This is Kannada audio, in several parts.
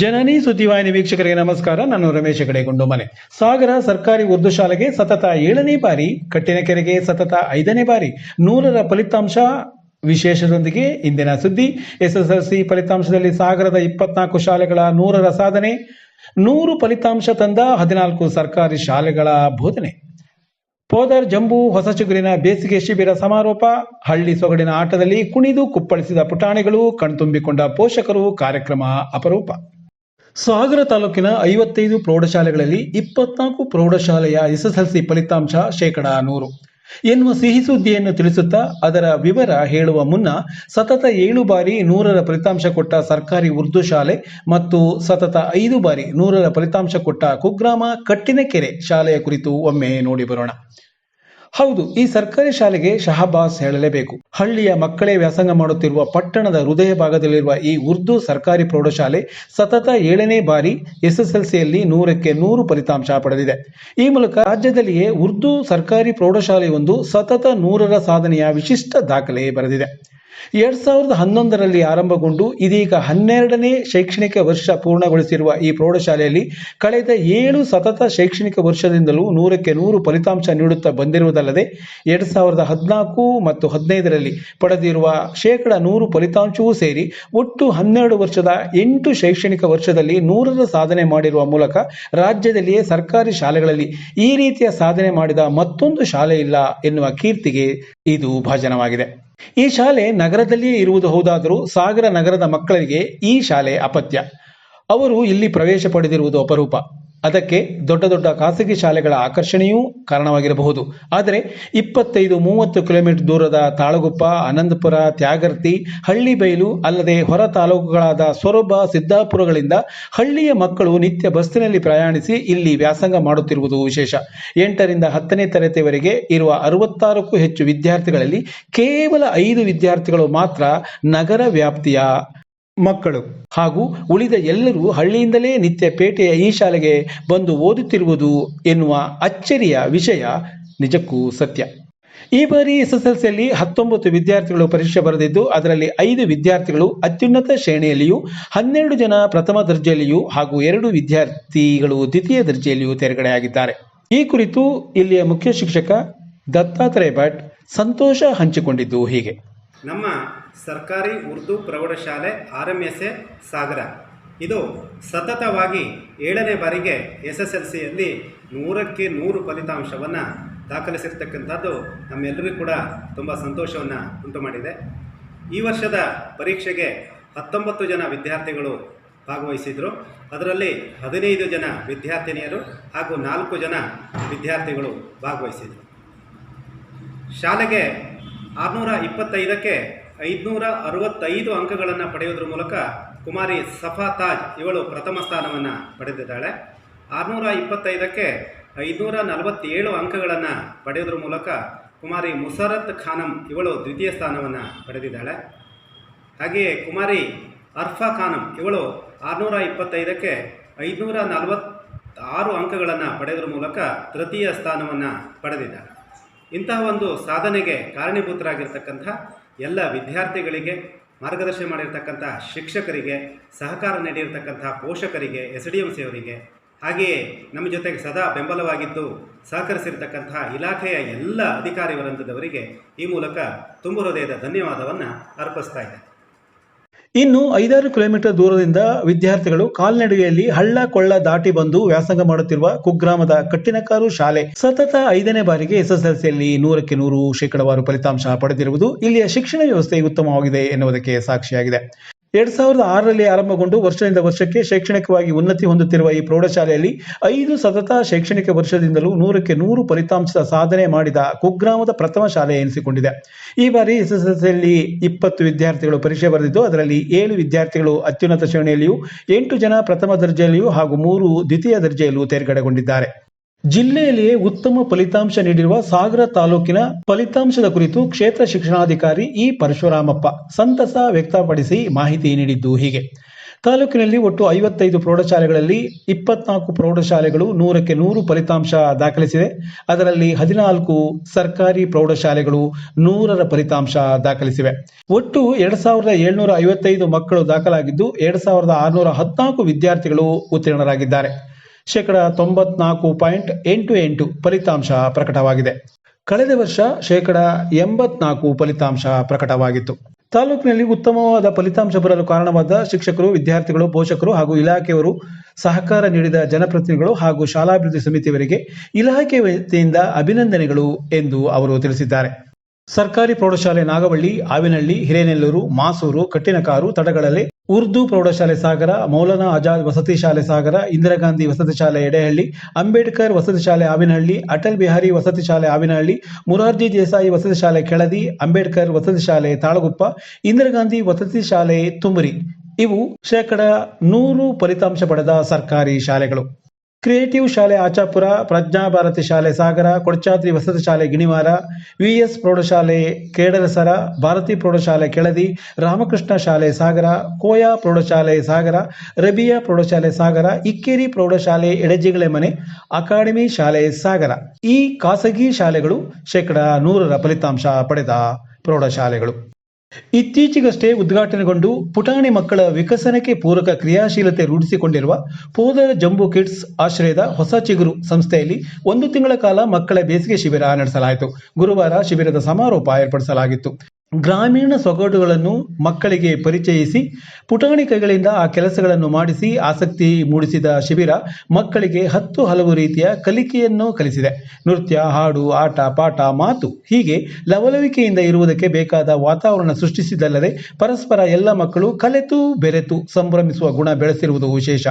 ಜನನಿ ಸುದ್ದಿವಾಹಿನಿ ವೀಕ್ಷಕರಿಗೆ ನಮಸ್ಕಾರ. ನಾನು ರಮೇಶ್ ಕಡೆಗೊಂಡು ಮನೆ. ಸಾಗರ ಸರ್ಕಾರಿ ಉರ್ದು ಶಾಲೆಗೆ ಸತತ ಏಳನೇ ಬಾರಿ, ಕಟ್ಟಿನಕೆರೆಗೆ ಸತತ ಐದನೇ ಬಾರಿ ನೂರರ ಫಲಿತಾಂಶ ವಿಶೇಷದೊಂದಿಗೆ ಇಂದಿನ ಸುದ್ದಿ. ಎಸ್ಎಸ್ಎಲ್ಸಿ ಫಲಿತಾಂಶದಲ್ಲಿ ಸಾಗರದ ಇಪ್ಪತ್ನಾಲ್ಕು ಶಾಲೆಗಳ ನೂರರ ಸಾಧನೆ, ನೂರು ಫಲಿತಾಂಶ ತಂದ ಹದಿನಾಲ್ಕು ಸರ್ಕಾರಿ ಶಾಲೆಗಳ ಬೋಧನೆ. ಪೋದರ್ ಜಂಬೂ ಹೊಸ ಚಿಗುರಿನ ಬೇಸಿಗೆ ಶಿಬಿರ ಸಮಾರೋಪ, ಹಳ್ಳಿ ಸೊಗಡಿನ ಆಟದಲ್ಲಿ ಕುಣಿದು ಕುಪ್ಪಳಿಸಿದ ಪುಟಾಣಿಗಳು, ಕಣ್ತುಂಬಿಕೊಂಡ ಪೋಷಕರು ಕಾರ್ಯಕ್ರಮ ಅಪರೂಪ. ಸಾಗರ ತಾಲೂಕಿನ ಐವತ್ತೈದು ಪ್ರೌಢಶಾಲೆಗಳಲ್ಲಿ ಇಪ್ಪತ್ನಾಲ್ಕು ಪ್ರೌಢಶಾಲೆಯ ಎಸ್ಎಸ್ಎಲ್ಸಿ ಫಲಿತಾಂಶ ಶೇಕಡಾ ನೂರು. ಎನ್ನುವ ಸಿಹಿ ಸುದ್ದಿಯನ್ನು ತಿಳಿಸುತ್ತಾ ಅದರ ವಿವರ ಹೇಳುವ ಮುನ್ನ ಸತತ ಏಳು ಬಾರಿ ನೂರರ ಫಲಿತಾಂಶ ಕೊಟ್ಟ ಸರ್ಕಾರಿ ಉರ್ದು ಶಾಲೆ ಮತ್ತು ಸತತ ಐದು ಬಾರಿ ನೂರರ ಫಲಿತಾಂಶ ಕೊಟ್ಟ ಕುಗ್ರಾಮ ಕಟ್ಟಿನಕೆರೆ ಶಾಲೆಯ ಕುರಿತು ಒಮ್ಮೆ ನೋಡಿ ಬರೋಣ. ಹೌದು, ಈ ಸರ್ಕಾರಿ ಶಾಲೆಗೆ ಶಹಬಾಸ್ ಹೇಳಲೇಬೇಕು. ಹಳ್ಳಿಯ ಮಕ್ಕಳೇ ವ್ಯಾಸಂಗ ಮಾಡುತ್ತಿರುವ ಪಟ್ಟಣದ ಹೃದಯ ಭಾಗದಲ್ಲಿರುವ ಈ ಉರ್ದು ಸರ್ಕಾರಿ ಪ್ರೌಢಶಾಲೆ ಸತತ ಏಳನೇ ಬಾರಿ ಎಸ್ಎಸ್ಎಲ್ಸಿಯಲ್ಲಿ ನೂರಕ್ಕೆ ನೂರು ಫಲಿತಾಂಶ ಪಡೆದಿದೆ. ಈ ಮೂಲಕ ರಾಜ್ಯದಲ್ಲಿಯೇ ಉರ್ದು ಸರ್ಕಾರಿ ಪ್ರೌಢಶಾಲೆಯೊಂದು ಸತತ ನೂರರ ಸಾಧನೆಯ ವಿಶಿಷ್ಟ ದಾಖಲೆ ಬರೆದಿದೆ. ಎರಡ್ ಸಾವಿರದ ಹನ್ನೊಂದರಲ್ಲಿ ಆರಂಭಗೊಂಡು ಇದೀಗ ಹನ್ನೆರಡನೇ ಶೈಕ್ಷಣಿಕ ವರ್ಷ ಪೂರ್ಣಗೊಳಿಸಿರುವ ಈ ಪ್ರೌಢಶಾಲೆಯಲ್ಲಿ ಕಳೆದ ಏಳು ಸತತ ಶೈಕ್ಷಣಿಕ ವರ್ಷದಿಂದಲೂ ನೂರಕ್ಕೆ ನೂರು ಫಲಿತಾಂಶ ನೀಡುತ್ತಾ ಬಂದಿರುವುದಲ್ಲದೆ ಎರಡ್ ಸಾವಿರದ ಹದಿನಾಲ್ಕು ಮತ್ತು ಹದಿನೈದರಲ್ಲಿ ಪಡೆದಿರುವ ಶೇಕಡ ನೂರು ಫಲಿತಾಂಶವೂ ಸೇರಿ ಒಟ್ಟು ಹನ್ನೆರಡು ವರ್ಷದ ಎಂಟು ಶೈಕ್ಷಣಿಕ ವರ್ಷದಲ್ಲಿ ನೂರರ ಸಾಧನೆ ಮಾಡಿರುವ ಮೂಲಕ ರಾಜ್ಯದಲ್ಲಿಯೇ ಸರ್ಕಾರಿ ಶಾಲೆಗಳಲ್ಲಿ ಈ ರೀತಿಯ ಸಾಧನೆ ಮಾಡಿದ ಮತ್ತೊಂದು ಶಾಲೆ ಇಲ್ಲ ಎನ್ನುವ ಕೀರ್ತಿಗೆ ಇದು ಭಾಜನವಾಗಿದೆ. ಈ ಶಾಲೆ ನಗರದಲ್ಲಿಯೇ ಇರುವುದು ಹೌದಾದರೂ ಸಾಗರ ನಗರದ ಮಕ್ಕಳಿಗೆ ಈ ಶಾಲೆ ಅಪತ್ಯ. ಅವರು ಇಲ್ಲಿ ಪ್ರವೇಶ ಪಡೆದಿರುವುದು ಅಪರೂಪ. ಅದಕ್ಕೆ ದೊಡ್ಡ ದೊಡ್ಡ ಖಾಸಗಿ ಶಾಲೆಗಳ ಆಕರ್ಷಣೆಯೂ ಕಾರಣವಾಗಿರಬಹುದು. ಆದರೆ ಇಪ್ಪತ್ತೈದು ಮೂವತ್ತು ಕಿಲೋಮೀಟರ್ ದೂರದ ತಾಳಗುಪ್ಪ ಆನಂದಪುರ ತ್ಯಾಗರ್ತಿ ಹಳ್ಳಿಬೈಲು ಅಲ್ಲದೆ ಹೊರ ತಾಲೂಕುಗಳಾದ ಸೊರಬ, ಸಿದ್ದಾಪುರಗಳಿಂದ ಹಳ್ಳಿಯ ಮಕ್ಕಳು ನಿತ್ಯ ಬಸ್ಸಿನಲ್ಲಿ ಪ್ರಯಾಣಿಸಿ ಇಲ್ಲಿ ವ್ಯಾಸಂಗ ಮಾಡುತ್ತಿರುವುದು ವಿಶೇಷ. ಎಂಟರಿಂದ ಹತ್ತನೇ ತರಗತಿವರೆಗೆ ಇರುವ ಅರವತ್ತಾರಕ್ಕೂ ಹೆಚ್ಚು ವಿದ್ಯಾರ್ಥಿಗಳಲ್ಲಿ ಕೇವಲ ಐದು ವಿದ್ಯಾರ್ಥಿಗಳು ಮಾತ್ರ ನಗರ ವ್ಯಾಪ್ತಿಯ ಮಕ್ಕಳು. ಹಾಗೂ ಉಳಿದ ಎಲ್ಲರೂ ಹಳ್ಳಿಯಿಂದಲೇ ನಿತ್ಯ ಪೇಟೆಯ ಈ ಶಾಲೆಗೆ ಬಂದು ಓದುತ್ತಿರುವುದು ಎನ್ನುವ ಅಚ್ಚರಿಯ ವಿಷಯ ನಿಜಕ್ಕೂ ಸತ್ಯ. ಈ ಬಾರಿ ಎಸ್ಎಸ್ಎಲ್ಸಿಯಲ್ಲಿ ಹತ್ತೊಂಬತ್ತು ವಿದ್ಯಾರ್ಥಿಗಳು ಪರೀಕ್ಷೆ ಬರೆದಿದ್ದು, ಅದರಲ್ಲಿ ಐದು ವಿದ್ಯಾರ್ಥಿಗಳು ಅತ್ಯುನ್ನತ ಶ್ರೇಣಿಯಲ್ಲಿಯೂ, ಹನ್ನೆರಡು ಜನ ಪ್ರಥಮ ದರ್ಜೆಯಲ್ಲಿಯೂ ಹಾಗೂ ಎರಡು ವಿದ್ಯಾರ್ಥಿಗಳು ದ್ವಿತೀಯ ದರ್ಜೆಯಲ್ಲಿಯೂ ತೆರೆಗಡೆಯಾಗಿದ್ದಾರೆ. ಈ ಕುರಿತು ಇಲ್ಲಿಯ ಮುಖ್ಯ ಶಿಕ್ಷಕ ದತ್ತಾತ್ರೇಯ ಭಟ್ ಸಂತೋಷ ಹಂಚಿಕೊಂಡಿದ್ದು ಹೀಗೆ. ನಮ್ಮ ಸರ್ಕಾರಿ ಉರ್ದು ಪ್ರೌಢಶಾಲೆ R M S A Sagara. ಇದು ಸತತವಾಗಿ ಏಳನೇ ಬಾರಿಗೆ ಎಸ್ ಎಸ್ ಎಲ್ ಸಿಯಲ್ಲಿ ನೂರಕ್ಕೆ ನೂರು ಫಲಿತಾಂಶವನ್ನು ದಾಖಲಿಸಿರ್ತಕ್ಕಂಥದ್ದು ನಮ್ಮೆಲ್ಲರಿಗೂ ಕೂಡ ತುಂಬ ಸಂತೋಷವನ್ನು ಉಂಟು ಮಾಡಿದೆ. ಈ ವರ್ಷದ ಪರೀಕ್ಷೆಗೆ ಹತ್ತೊಂಬತ್ತು ಜನ ವಿದ್ಯಾರ್ಥಿಗಳು ಭಾಗವಹಿಸಿದರು. ಅದರಲ್ಲಿ ಹದಿನೈದು ಜನ ವಿದ್ಯಾರ್ಥಿನಿಯರು ಹಾಗೂ ನಾಲ್ಕು ಜನ ವಿದ್ಯಾರ್ಥಿಗಳು ಭಾಗವಹಿಸಿದರು. ಶಾಲೆಗೆ ಆರುನೂರ ಇಪ್ಪತ್ತೈದಕ್ಕೆ ಐದುನೂರ ಅರವತ್ತೈದು ಅಂಕಗಳನ್ನು ಪಡೆಯೋದ್ರ ಮೂಲಕ ಕುಮಾರಿ ಸಫಾ ತಾಜ್ ಇವಳು ಪ್ರಥಮ ಸ್ಥಾನವನ್ನು ಪಡೆದಿದ್ದಾಳೆ. ಆರುನೂರ ಇಪ್ಪತ್ತೈದಕ್ಕೆ ಐದುನೂರ ನಲವತ್ತೇಳು ಅಂಕಗಳನ್ನು ಪಡೆಯೋದ್ರ ಮೂಲಕ ಕುಮಾರಿ ಮುಸರತ್ ಖಾನಂ ಇವಳು ದ್ವಿತೀಯ ಸ್ಥಾನವನ್ನು ಪಡೆದಿದ್ದಾಳೆ. ಹಾಗೆಯೇ ಕುಮಾರಿ ಅರ್ಫಾ ಖಾನಂ ಇವಳು ಆರುನೂರ ಇಪ್ಪತ್ತೈದಕ್ಕೆ ಐದುನೂರ ನಲವತ್ತಾರು ಅಂಕಗಳನ್ನು ಪಡೆಯೋದ್ರ ಮೂಲಕ ತೃತೀಯ ಸ್ಥಾನವನ್ನು ಪಡೆದಿದ್ದಾಳೆ. ಇಂತಹ ಒಂದು ಸಾಧನೆಗೆ ಕಾರಣೀಭೂತರಾಗಿರ್ತಕ್ಕಂಥ ಎಲ್ಲ ವಿದ್ಯಾರ್ಥಿಗಳಿಗೆ, ಮಾರ್ಗದರ್ಶನ ಮಾಡಿರ್ತಕ್ಕಂಥ ಶಿಕ್ಷಕರಿಗೆ, ಸಹಕಾರ ನೀಡಿರ್ತಕ್ಕಂಥ ಪೋಷಕರಿಗೆ ಎಸ್ ಡಿ ಎಂ ಸಿ ಅವರಿಗೆ ಹಾಗೆಯೇ ನಮ್ಮ ಜೊತೆಗೆ ಸದಾ ಬೆಂಬಲವಾಗಿದ್ದು ಸಹಕರಿಸಿರ್ತಕ್ಕಂತಹ ಇಲಾಖೆಯ ಎಲ್ಲ ಅಧಿಕಾರಿ ವೃಂದದವರಿಗೆ ಈ ಮೂಲಕ ತುಂಬು ಹೃದಯದ ಧನ್ಯವಾದವನ್ನು ಅರ್ಪಿಸ್ತಾ ಇದೆ ಇನ್ನು ಐದಾರು ಕಿಲೋಮೀಟರ್ ದೂರದಿಂದ ವಿದ್ಯಾರ್ಥಿಗಳು ಕಾಲ್ನಡಿಗೆಯಲ್ಲಿ ಹಳ್ಳ ಕೊಳ್ಳ ದಾಟಿ ಬಂದು ವ್ಯಾಸಂಗ ಮಾಡುತ್ತಿರುವ ಕುಗ್ರಾಮದ ಕಟ್ಟಿನಕಾರು ಶಾಲೆ ಸತತ ಐದನೇ ಬಾರಿಗೆ ಎಸ್ಎಸ್ಎಲ್ಸಿಯಲ್ಲಿ ನೂರಕ್ಕೆ ನೂರು ಶೇಕಡವಾರು ಫಲಿತಾಂಶ ಪಡೆದಿರುವುದು ಇಲ್ಲಿಯ ಶಿಕ್ಷಣ ವ್ಯವಸ್ಥೆ ಉತ್ತಮವಾಗಿದೆ ಎನ್ನುವುದಕ್ಕೆ ಸಾಕ್ಷಿಯಾಗಿದೆ. ಎರಡ್ ಸಾವಿರದ ಆರರಲ್ಲಿ ಆರಂಭಗೊಂಡು ವರ್ಷದಿಂದ ವರ್ಷಕ್ಕೆ ಶೈಕ್ಷಣಿಕವಾಗಿ ಉನ್ನತಿ ಹೊಂದುತ್ತಿರುವ ಈ ಪ್ರೌಢಶಾಲೆಯಲ್ಲಿ ಐದು ಸತತ ಶೈಕ್ಷಣಿಕ ವರ್ಷದಿಂದಲೂ ನೂರಕ್ಕೆ ನೂರು ಫಲಿತಾಂಶದ ಸಾಧನೆ ಮಾಡಿದ ಕುಗ್ರಾಮದ ಪ್ರಥಮ ಶಾಲೆ ಎನಿಸಿಕೊಂಡಿದೆ. ಈ ಬಾರಿ ಎಸ್ಎಸ್ಎಲ್ಸಿಯಲ್ಲಿ ಇಪ್ಪತ್ತು ವಿದ್ಯಾರ್ಥಿಗಳು ಪರೀಕ್ಷೆ ಬರೆದಿದ್ದು, ಅದರಲ್ಲಿ ಏಳು ವಿದ್ಯಾರ್ಥಿಗಳು ಅತ್ಯುನ್ನತ ಶ್ರೇಣಿಯಲ್ಲಿಯೂ, ಎಂಟು ಜನ ಪ್ರಥಮ ದರ್ಜೆಯಲ್ಲಿಯೂ ಹಾಗೂ ಮೂರು ದ್ವಿತೀಯ ದರ್ಜೆಯಲ್ಲೂ ತೇರ್ಗಡೆಗೊಂಡಿದ್ದಾರೆ. ಜಿಲ್ಲೆಯಲ್ಲಿಯೇ ಉತ್ತಮ ಫಲಿತಾಂಶ ನೀಡಿರುವ ಸಾಗರ ತಾಲೂಕಿನ ಫಲಿತಾಂಶದ ಕುರಿತು ಕ್ಷೇತ್ರ ಶಿಕ್ಷಣಾಧಿಕಾರಿ ಇ ಪರಶುರಾಮಪ್ಪ ಸಂತಸ ವ್ಯಕ್ತಪಡಿಸಿ ಮಾಹಿತಿ ನೀಡಿದ್ದು ಹೀಗೆ. ತಾಲೂಕಿನಲ್ಲಿ ಒಟ್ಟು ಐವತ್ತೈದು ಪ್ರೌಢಶಾಲೆಗಳಲ್ಲಿ ಇಪ್ಪತ್ನಾಲ್ಕು ಪ್ರೌಢಶಾಲೆಗಳು ನೂರಕ್ಕೆ ನೂರು ಫಲಿತಾಂಶ ದಾಖಲಿಸಿದೆ. ಅದರಲ್ಲಿ ಹದಿನಾಲ್ಕು ಸರ್ಕಾರಿ ಪ್ರೌಢಶಾಲೆಗಳು ನೂರರ ಫಲಿತಾಂಶ ದಾಖಲಿಸಿವೆ. ಒಟ್ಟು ಎರಡ್ ಸಾವಿರದ ಏಳ್ನೂರ ಐವತ್ತೈದು ಮಕ್ಕಳು ದಾಖಲಾಗಿದ್ದು, ಎರಡ್ ಸಾವಿರದ ಆರುನೂರ ಹದಿನಾಲ್ಕು ವಿದ್ಯಾರ್ಥಿಗಳು ಉತ್ತೀರ್ಣರಾಗಿದ್ದಾರೆ. ಶೇಕಡ ತೊಂಬತ್ನಾಲ್ಕು ಪಾಯಿಂಟ್ ಎಂಟು ಎಂಟು ಫಲಿತಾಂಶ ಪ್ರಕಟವಾಗಿದೆ. ಕಳೆದ ವರ್ಷ ಶೇಕಡ ಎಂಬತ್ನಾಲ್ಕು ಫಲಿತಾಂಶ ಪ್ರಕಟವಾಗಿತ್ತು. ತಾಲೂಕಿನಲ್ಲಿ ಉತ್ತಮವಾದ ಫಲಿತಾಂಶ ಬರಲು ಕಾರಣವಾದ ಶಿಕ್ಷಕರು, ವಿದ್ಯಾರ್ಥಿಗಳು, ಪೋಷಕರು ಹಾಗೂ ಇಲಾಖೆಯವರು ಸಹಕಾರ ನೀಡಿದ ಜನಪ್ರತಿನಿಧಿಗಳು ಹಾಗೂ ಶಾಲಾಭಿವೃದ್ಧಿ ಸಮಿತಿಯವರಿಗೆ ಇಲಾಖೆ ವತಿಯಿಂದ ಅಭಿನಂದನೆಗಳು ಎಂದು ಅವರು ತಿಳಿಸಿದ್ದಾರೆ. ಸರ್ಕಾರಿ ಪ್ರೌಢಶಾಲೆ ನಾಗವಳ್ಳಿ ಆವಿನಹಳ್ಳಿ ಹಿರೇನೆಲ್ಲೂರು, ಮಾಸೂರು, ಕಟ್ಟಿನಕಾರು ತಡಗಳಲ್ಲಿ ಉರ್ದು ಪ್ರೌಢಶಾಲೆ ಸಾಗರ, ಮೌಲಾನಾ ಆಜಾದ್ ವಸತಿ ಶಾಲೆ ಸಾಗರ, ಇಂದಿರಾ ಗಾಂಧಿ ವಸತಿ ಶಾಲೆ ಎಡೆಹಳ್ಳಿ, ಅಂಬೇಡ್ಕರ್ ವಸತಿ ಶಾಲೆ ಆವಿನಹಳ್ಳಿ ಅಟಲ್ ಬಿಹಾರಿ ವಸತಿ ಶಾಲೆ ಆವಿನಹಳ್ಳಿ ಮುರಾರ್ಜಿ ದೇಸಾಯಿ ವಸತಿ ಶಾಲೆ ಕೆಳದಿ, ಅಂಬೇಡ್ಕರ್ ವಸತಿ ಶಾಲೆ ತಾಳಗುಪ್ಪ, ಇಂದಿರಾ ಗಾಂಧಿ ವಸತಿ ಶಾಲೆ ತುಮರಿ. ಇವು ಶೇಕಡ ನೂರು ಫಲಿತಾಂಶ ಪಡೆದ ಸರ್ಕಾರಿ ಶಾಲೆಗಳು. ಕ್ರಿಯೇಟಿವ್ ಶಾಲೆ ಆಚಾಪುರ, ಪ್ರಜ್ಞಾಭಾರತಿ ಶಾಲೆ ಸಾಗರ, ಕೊಡಚಾದ್ರಿ ವಸತಿ ಶಾಲೆ ಗಿಣಿವಾರ, ವಿಎಸ್ ಪ್ರೌಢಶಾಲೆ ಕೇಡರಸರ, ಭಾರತಿ ಪ್ರೌಢಶಾಲೆ ಕೆಳದಿ, ರಾಮಕೃಷ್ಣ ಶಾಲೆ ಸಾಗರ, ಕೋಯಾ ಪ್ರೌಢಶಾಲೆ ಸಾಗರ, ರಬಿಯಾ ಪ್ರೌಢಶಾಲೆ ಸಾಗರ, ಇಕ್ಕೇರಿ ಪ್ರೌಢಶಾಲೆ ಎಡಜಿಗಳೆ ಮನೆ, ಅಕಾಡೆಮಿ ಶಾಲೆ ಸಾಗರ. ಈ ಖಾಸಗಿ ಶಾಲೆಗಳು ಶೇಕಡ ನೂರರ ಫಲಿತಾಂಶ ಪಡೆದ ಪ್ರೌಢಶಾಲೆಗಳು. ಇತ್ತೀಚೆಗಷ್ಟೇ ಉದ್ಘಾಟನೆಗೊಂಡು ಪುಟಾಣಿ ಮಕ್ಕಳ ವಿಕಸನಕ್ಕೆ ಪೂರಕ ಕ್ರಿಯಾಶೀಲತೆ ರೂಢಿಸಿಕೊಂಡಿರುವ ಪೋದರ ಜಂಬೂ ಕಿಡ್ಸ್ ಆಶ್ರಯದ ಹೊಸ ಚಿಗುರು ಸಂಸ್ಥೆಯಲ್ಲಿ ಒಂದು ತಿಂಗಳ ಕಾಲ ಮಕ್ಕಳ ಬೇಸಿಗೆ ಶಿಬಿರ ನಡೆಸಲಾಯಿತು. ಗುರುವಾರ ಶಿಬಿರದ ಸಮಾರೋಪ ಏರ್ಪಡಿಸಲಾಗಿತ್ತು. ಗ್ರಾಮೀಣ ಸೊಗಡುಗಳನ್ನು ಮಕ್ಕಳಿಗೆ ಪರಿಚಯಿಸಿ ಪುಟಾಣಿ ಕೈಗಳಿಂದ ಆ ಕೆಲಸಗಳನ್ನು ಮಾಡಿಸಿ ಆಸಕ್ತಿ ಮೂಡಿಸಿದ ಶಿಬಿರ ಮಕ್ಕಳಿಗೆ ಹತ್ತು ಹಲವು ರೀತಿಯ ಕಲಿಕೆಯನ್ನು ಕಲಿಸಿದೆ. ನೃತ್ಯ, ಹಾಡು, ಆಟ, ಪಾಠ, ಮಾತು ಹೀಗೆ ಲವಲವಿಕೆಯಿಂದ ಇರುವುದಕ್ಕೆ ಬೇಕಾದ ವಾತಾವರಣ ಸೃಷ್ಟಿಸಿದಲ್ಲದೆ ಪರಸ್ಪರ ಎಲ್ಲ ಮಕ್ಕಳು ಕಲೆತು ಬೆರೆತು ಸಂಭ್ರಮಿಸುವ ಗುಣ ಬೆಳೆಸಿರುವುದು ವಿಶೇಷ.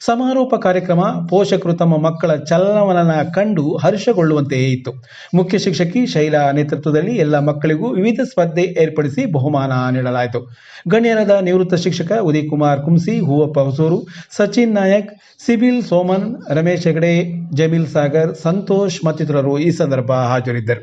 ಸಮಾರೋಪ ಕಾರ್ಯಕ್ರಮ ಪೋಷಕರು ತಮ್ಮ ಮಕ್ಕಳ ಚಲನವಲನ ಕಂಡು ಹರ್ಷಗೊಳ್ಳುವಂತೆಯೇ ಇತ್ತು. ಮುಖ್ಯ ಶಿಕ್ಷಕಿ ಶೈಲಾ ನೇತೃತ್ವದಲ್ಲಿ ಎಲ್ಲ ಮಕ್ಕಳಿಗೂ ವಿವಿಧ ಸ್ಪರ್ಧೆ ಏರ್ಪಡಿಸಿ ಬಹುಮಾನ ನೀಡಲಾಯಿತು. ಗಣ್ಯರಾದ ನಿವೃತ್ತ ಶಿಕ್ಷಕ ಉದಯ್ ಕುಮಾರ್ ಕುಂಸಿ ಹೂವಪ್ಪ ಹೊಸೂರು ಸಚಿನ್ ನಾಯಕ್ ಸಿಬಿಲ್ ಸೋಮನ್ ರಮೇಶ್ ಹೆಗಡೆ ಜಮೀಲ್ ಸಾಗರ್ ಸಂತೋಷ್ ಮತ್ತಿತರರು ಈ ಸಂದರ್ಭ ಹಾಜರಿದ್ದರು.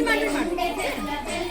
ತೋಟದಲ್ಲಿದೆ ಸ್ಮೈಲ್ ಮಾಡಿ